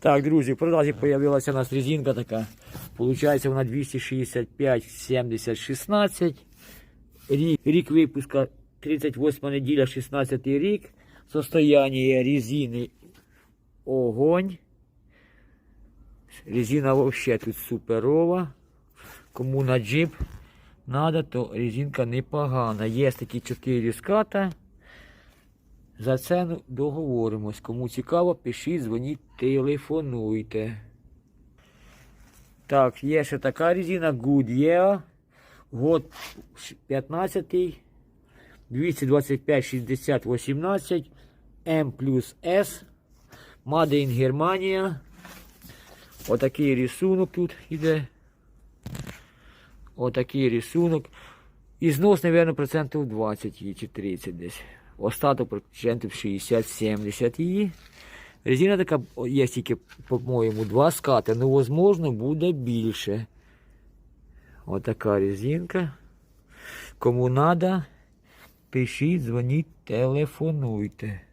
Так, друзі, в продажі з'явилася у нас резинка така. Получається вона 265 70 16. Рік, рік випуска 38 неділя, 16 рік. Состояние резини огонь. Резина вообще тут суперова. Кому на джип надо, то резинка непогана. Є такі 4 ската. За ціну договоримось. Кому цікаво, пишіть, дзвоніть, телефонуйте. Так, є ще така резина Goodyear. Год 15, 225 60 18 М плюс С. Made in Германія. Отакий рисунок тут іде. Отакий рисунок. І знос, мабуть, процентів 20 чи 30 десь. Остаток процентів 60-70 її. Резина така є тільки, по-моєму, два скати, ну, можливо, буде більше. Отака резинка. Кому треба, пишіть, дзвоніть, телефонуйте.